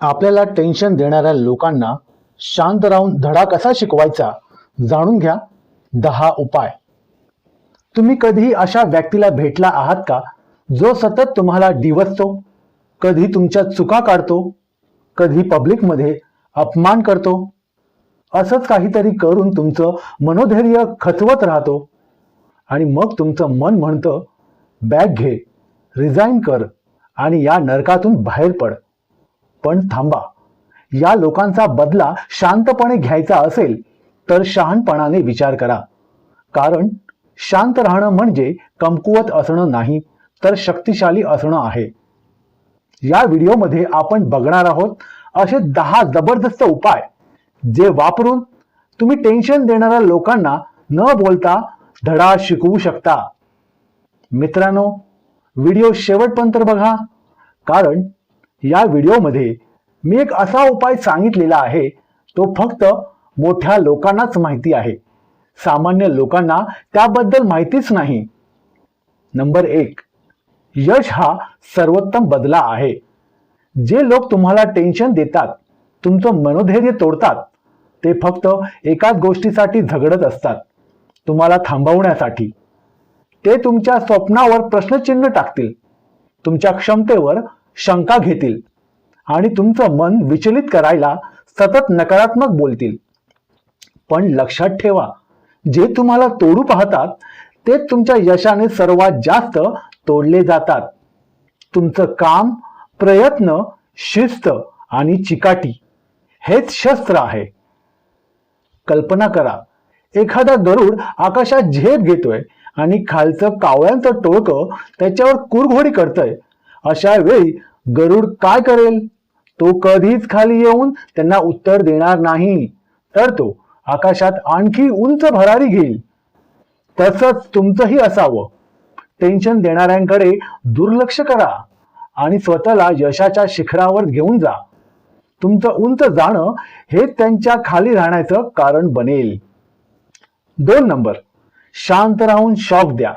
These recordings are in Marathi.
आपल्याला टेन्शन देणाऱ्या लोकांना शांत राहून धडा कसा शिकवायचा जाणून घ्या दहा उपाय. तुम्ही कधीही अशा व्यक्तीला भेटला आहात का जो सतत तुम्हाला डिवसतो कधी तुमच्या चुका काढतो कधी पब्लिकमध्ये अपमान करतो? असंच काहीतरी करून तुमचं मनोधैर्य खचवत राहतो आणि मग तुमचं मन म्हणतं बॅग घे रिझाईन कर आणि या नरकातून बाहेर पड. पण थांबा. या लोकांचा बदला शांतपणे घ्यायचा असेल तर शहाणपणाने विचार करा. कारण शांत राहणं म्हणजे कमकुवत असणं नाही तर शक्तिशाली असणं आहे. या व्हिडिओमध्ये आपण बघणार आहोत असे दहा जबरदस्त उपाय जे वापरून तुम्ही टेन्शन देणाऱ्या लोकांना न बोलता धडा शिकवू शकता. मित्रांनो व्हिडिओ शेवटपर्यंत बघा कारण या व्हिडिओमध्ये मी एक असा उपाय सांगितलेला आहे तो फक्त मोठ्या लोकांनाच माहिती आहे. सामान्य लोकांना त्याबद्दल माहितीच नाही. नंबर एक यश हा सर्वोत्तम बदला आहे. जे लोक तुम्हाला टेन्शन देतात तुमचं मनोधैर्य तोडतात ते फक्त एकाच गोष्टीसाठी झगडत असतात तुम्हाला थांबवण्यासाठी. ते तुमच्या स्वप्नावर प्रश्नचिन्ह टाकतील तुमच्या क्षमतेवर शंका घेतील आणि तुमचं मन विचलित करायला सतत नकारात्मक बोलतील. पण लक्षात ठेवा जे तुम्हाला तोडू पाहतात ते तुमच्या यशाने सर्वात जास्त तोडले जातात. तुमचं काम प्रयत्न शिस्त आणि चिकाटी हेच शस्त्र आहे. कल्पना करा एखादा गरुड आकाशात झेप घेतोय आणि खालचं कावळ्यांचं टोळकं त्याच्यावर कुरघोडी करतंय. अशा वेळी गरुड काय करेल? तो कधीच खाली येऊन त्यांना उत्तर देणार नाही. तर तो आकाशात आणखी उंच भरारी घेईल. तसंच तुमचंही असावं. टेन्शन देणाऱ्यांकडे दुर्लक्ष करा आणि स्वतःला यशाच्या शिखरावर घेऊन जा. तुमचं उंच जाणं हे त्यांच्या खाली राहण्याचं कारण बनेल. दोन नंबर. शांत राहून शॉक द्या.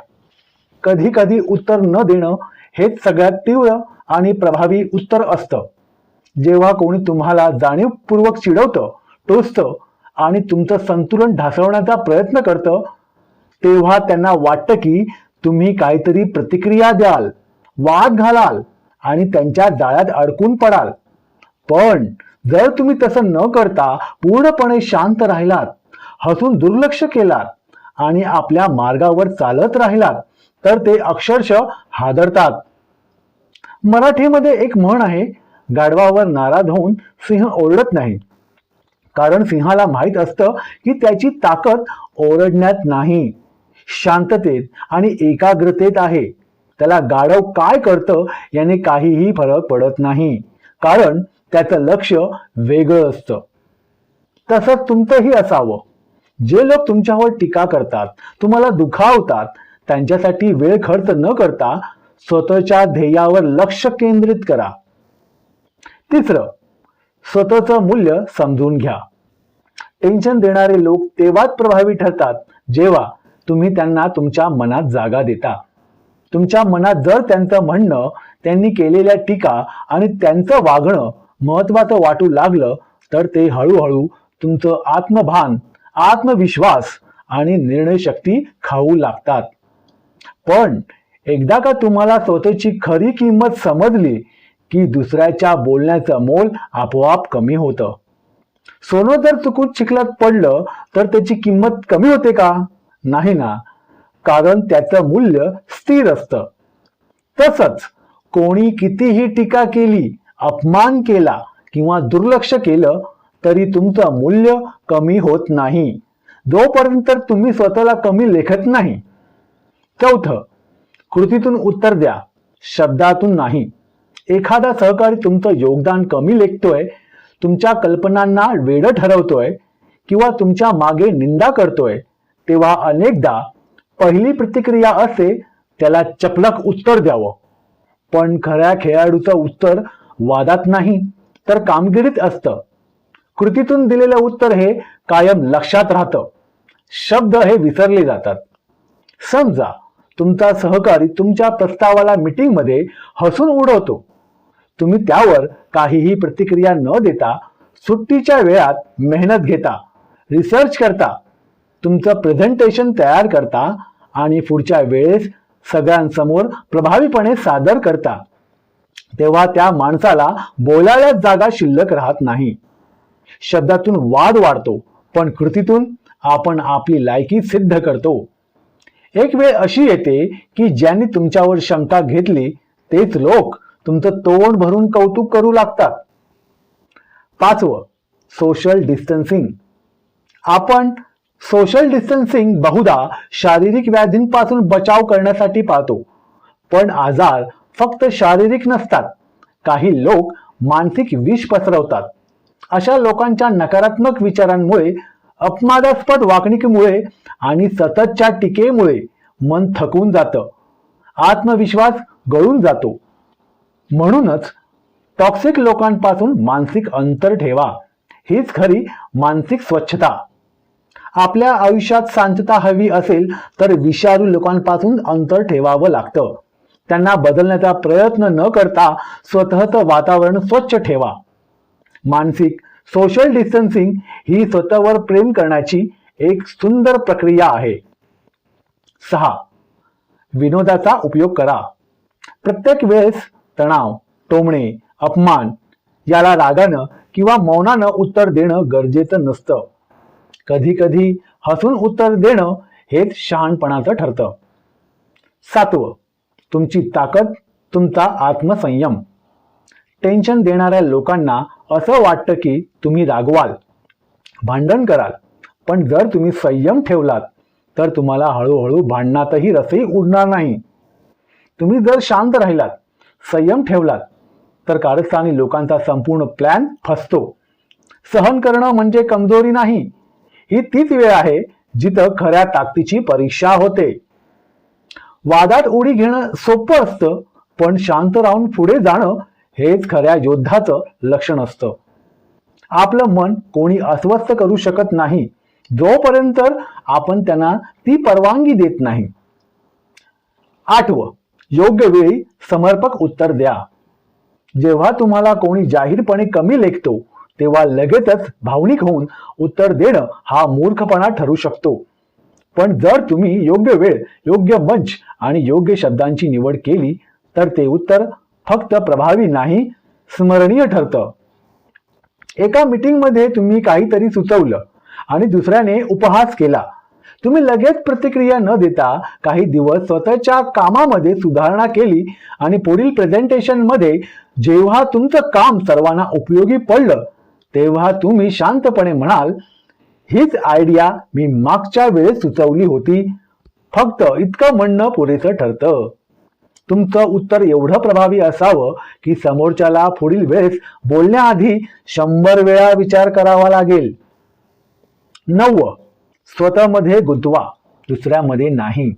कधी कधी उत्तर न देणं हेच सगळ्यात तीव्र आणि प्रभावी उत्तर असतं. जेव्हा कोणी तुम्हाला जाणीवपूर्वक चिडवतं टोचतं आणि तुमचं संतुलन ढासवण्याचा प्रयत्न करतं तेव्हा त्यांना वाटतं की तुम्ही काहीतरी प्रतिक्रिया द्याल वाद घालाल आणि त्यांच्या जाळ्यात अडकून पडाल. पण जर तुम्ही तसं न करता पूर्णपणे शांत राहिलात हसून दुर्लक्ष केलात आणि आपल्या मार्गावर चालत राहिलात तर ते अक्षरशः हादरतात. मराठीमध्ये एक म्हण आहे गाढवावर नाराज होऊन सिंह ओरडत नाही. कारण सिंहाला माहीत असतं की त्याची ताकद ओरडण्यात नाही. शांततेत आणि एकाग्रतेत आहे. त्याला गाढव काय करतं याने काहीही फरक पडत नाही. कारण त्याचं लक्ष वेगळं असतं. तसंच तुमचंही असावं. जे लोक तुमच्यावर टीका करतात तुम्हाला दुखावतात त्यांच्यासाठी वेळ खर्च न करता स्वतःच्या ध्येयावर लक्ष केंद्रित करा. तिसरं स्वतःचं मूल्य समजून घ्या. टेन्शन देणारे लोक तेव्हाच प्रभावी ठरतात जेव्हा तुम्ही त्यांना तुमच्या मनात जागा देता. तुमच्या मनात जर त्यांचं म्हणणं त्यांनी केलेल्या टीका आणि त्यांचं वागणं महत्वाचं वाटू लागलं तर ते हळूहळू तुमचं आत्मभान आत्मविश्वास आणि निर्णय शक्ती खाऊ लागतात. पण एकदा का तुम्हाला स्वतःची खरी किंमत समजली की दुसऱ्याच्या बोलण्याचं मोल आपोआप कमी होतं? सोनं जर चुकून चिखलात पडलं तर त्याची किंमत कमी होते का? नाही ना. कारण त्याचं मूल्य स्थिर असतं. तसंच कोणी कितीही टीका केली अपमान केला किंवा दुर्लक्ष केलं तरी तुमचं मूल्य कमी होत नाही. जोपर्यंत तुम्ही स्वतःला कमी लेखत नाही चौथं कृतीतून उत्तर द्या शब्दातून नाही. एखादा सहकारी तुमचं योगदान कमी लेखतोय तुमच्या कल्पनांना वेड ठरवतोय किंवा तुमच्या मागे निंदा करतोय तेव्हा अनेकदा पहिली प्रतिक्रिया असे त्याला चपलक उत्तर द्यावं. पण खऱ्या खेळाडूचं उत्तर वादात नाही तर कामगिरीत असतं. कृतीतून दिलेलं उत्तर हे कायम लक्षात राहतं. शब्द हे विसरले जातात. समजा तुमचा सहकारी तुमच्या प्रस्तावाला मीटिंगमध्ये हसून उडवतो. तुम्ही त्यावर काहीही प्रतिक्रिया न देता सुट्टीच्या वेळात मेहनत घेता रिसर्च करता तुमचं प्रेझेंटेशन तयार करता आणि पुढच्या वेळेस सगळ्यांसमोर प्रभावीपणे सादर करता. तेव्हा त्या माणसाला बोलायलाच जागा शिल्लक राहत नाही. शब्दातून वाद वाढतो पण कृतीतून आपण आपली लायकी सिद्ध करतो. एक वेळ अशी येते की ज्यांनी तुमच्यावर शंका घेतली तेच लोक तुमचं तोंड भरून कौतुक करू लागतात. पाचवं सोशल डिस्टन्सिंग आपण सोशल डिस्टन्सिंग बहुधा शारीरिक व्याधींपासून बचाव करण्यासाठी पाहतो पण आजार फक्त शारीरिक नसतात. काही लोक मानसिक विष पसरवतात. अशा लोकांच्या नकारात्मक विचारांमुळे अपमादास्पद वागणुकीमुळे आणि सततच्या टीकेमुळे मन थकून जातं. आत्मविश्वास गळून जातो. म्हणूनच टॉक्सिक लोकांपासून मानसिक अंतर ठेवा. हीच खरी मानसिक स्वच्छता. आपल्या आयुष्यात शांतता हवी असेल तर विषारू लोकांपासून अंतर ठेवावं लागतं. त्यांना बदलण्याचा प्रयत्न न करता स्वतःचं वातावरण स्वच्छ ठेवा. मानसिक सोशल डिस्टन्सिंग ही स्वतःवर प्रेम करण्याची एक सुंदर प्रक्रिया आहे. सहा. विनोदाचा उपयोग करा. प्रत्येक वेळेस तणाव टोमणे अपमान याला रागानं किंवा मौनानं उत्तर देणं गरजेचं नसतं. कधी कधी हसून उत्तर देणं हेच शहाणपणाचं ठरतं. सातवं. तुमची ताकद तुमचा आत्मसंयम. टेन्शन देणाऱ्या लोकांना असं वाटतं की तुम्ही रागवाल भांडण कराल. पण जर तुम्ही संयम ठेवलात तर तुम्हाला हळूहळू भांडणातही रसही उडणार नाही. तुम्ही जर शांत राहिलात संयम ठेवलात तर कारस्थानी लोकांचा संपूर्ण प्लॅन फसतो. सहन करणं म्हणजे कमजोरी नाही. ही तीच वेळ आहे जिथं खऱ्या ताकदीची परीक्षा होते. वादात उडी घेणं सोपं असतं पण शांत राहून पुढे जाणं हेच खऱ्या योद्धाचं लक्षण असतं. आपलं मन कोणी अस्वस्थ करू शकत नाही जोपर्यंत आपण त्यांना ती परवानगी देत नाही. आठवं योग्य वेळी समर्पक उत्तर द्या. जेव्हा तुम्हाला कोणी जाहीरपणे कमी लेखतो तेव्हा लगेचच भावनिक होऊन उत्तर देणं हा मूर्खपणा ठरू शकतो. पण जर तुम्ही योग्य वेळ योग्य मंच आणि योग्य शब्दांची निवड केली तर ते उत्तर फक्त प्रभावी नाही स्मरणीय ठरतं. एका मीटिंगमध्ये तुम्ही काहीतरी सुचवलं आणि दुसऱ्याने उपहास केला. तुम्ही लगेच प्रतिक्रिया न देता काही दिवस स्वतःच्या कामामध्ये सुधारणा केली आणि पुढील प्रेझेंटेशनमध्ये जेव्हा तुमचं काम सर्वांना उपयोगी पडलं तेव्हा तुम्ही शांतपणे म्हणाल हीच आयडिया मी मागच्या वेळेस सुचवली होती. फक्त इतकं म्हणणं पुरेसं ठरतं. तुमचं उत्तर एवढं प्रभावी असावं की समोरच्याला पुढील वेळेस बोलण्याआधी शंभर वेळा विचार करावा लागेल. नववं. स्वतःमध्ये गुंतवा दुसऱ्यामध्ये नाही.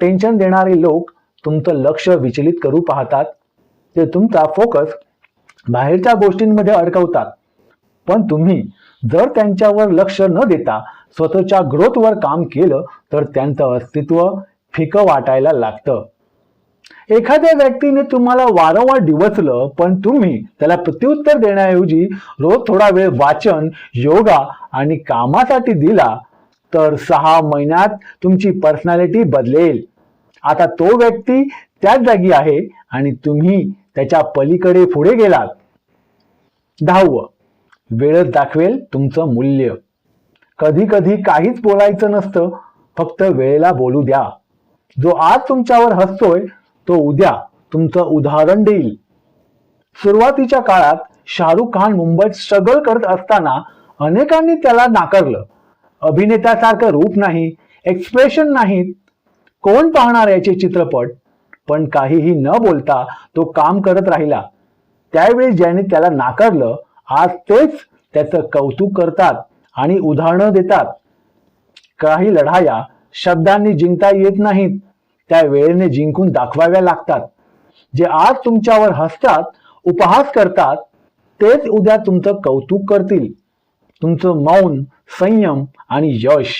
टेन्शन देणारे लोक तुमचं लक्ष विचलित करू पाहतात. ते तुमचा फोकस बाहेरच्या गोष्टींमध्ये अडकवतात. पण तुम्ही जर त्यांच्यावर लक्ष न देता स्वतःच्या ग्रोथवर काम केलं तर त्यांचं अस्तित्व फिकं वाटायला लागतं. एखाद्या व्यक्तीने तुम्हाला वारंवार डिवचलं पण तुम्ही त्याला प्रत्युत्तर देण्याऐवजी रोज थोडा वेळ वाचन योगा आणि कामासाठी दिला तर सहा महिन्यात तुमची पर्सनॅलिटी बदलेल. आता तो व्यक्ती त्याच जागी आहे आणि तुम्ही त्याच्या पलीकडे पुढे गेलात. दहावं वेळच दाखवेल तुमचं मूल्य. कधी कधी काहीच बोलायचं नसतं फक्त वेळेला बोलू द्या. जो आज तुमच्यावर हसतोय तो उद्या तुमचं उदाहरण देईल. सुरुवातीच्या काळात शाहरुख खान मुंबईत स्ट्रगल करत असताना अनेकांनी त्याला नाकारलं. अभिनेत्यासारखं रूप नाही एक्सप्रेशन नाहीत. कोण पाहणार याचे चित्रपट? पण काहीही न बोलता तो काम करत राहिला. त्यावेळी ज्यांनी त्याला नाकारलं आज तेच त्याचं कौतुक करतात आणि उदाहरणं देतात. काही लढाया शब्दांनी जिंकता येत नाहीत. त्या वेळेने जिंकून दाखवाव्या लागतात. जे आज तुमच्यावर हसतात उपहास करतात तेच उद्या तुमचं कौतुक करतील. तुमचं मौन संयम आणि यश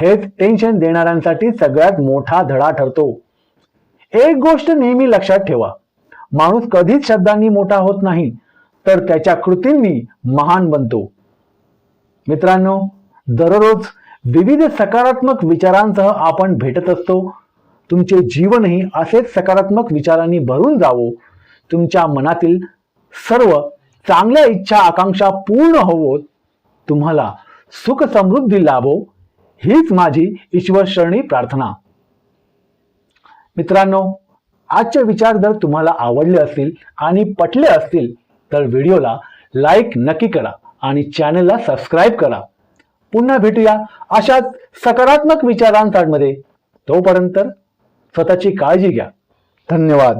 हेच टेन्शन देणाऱ्यांसाठी सगळ्यात मोठा धडा ठरतो. एक गोष्ट नेहमी लक्षात ठेवा. माणूस कधीच शब्दांनी मोठा होत नाही तर त्याच्या कृतींनी महान बनतो. मित्रांनो दररोज विविध सकारात्मक विचारांसह आपण भेटत असतो. तुमचे जीवनही असेच सकारात्मक विचारांनी भरून जावो. तुमच्या मनातील सर्व चांगल्या इच्छा आकांक्षा पूर्ण होवोत. तुम्हाला सुख समृद्धी लाभो. हीच माझी ईश्वर शरणी प्रार्थना. मित्रांनो आजचे विचार जर तुम्हाला आवडले असतील आणि पटले असतील तर व्हिडिओला लाईक नक्की करा आणि चॅनलला सबस्क्राईब करा. पुन्हा भेटूया अशाच सकारात्मक विचारांमध्ये तोपर्यंत स्वतःची काळजी घ्या. धन्यवाद.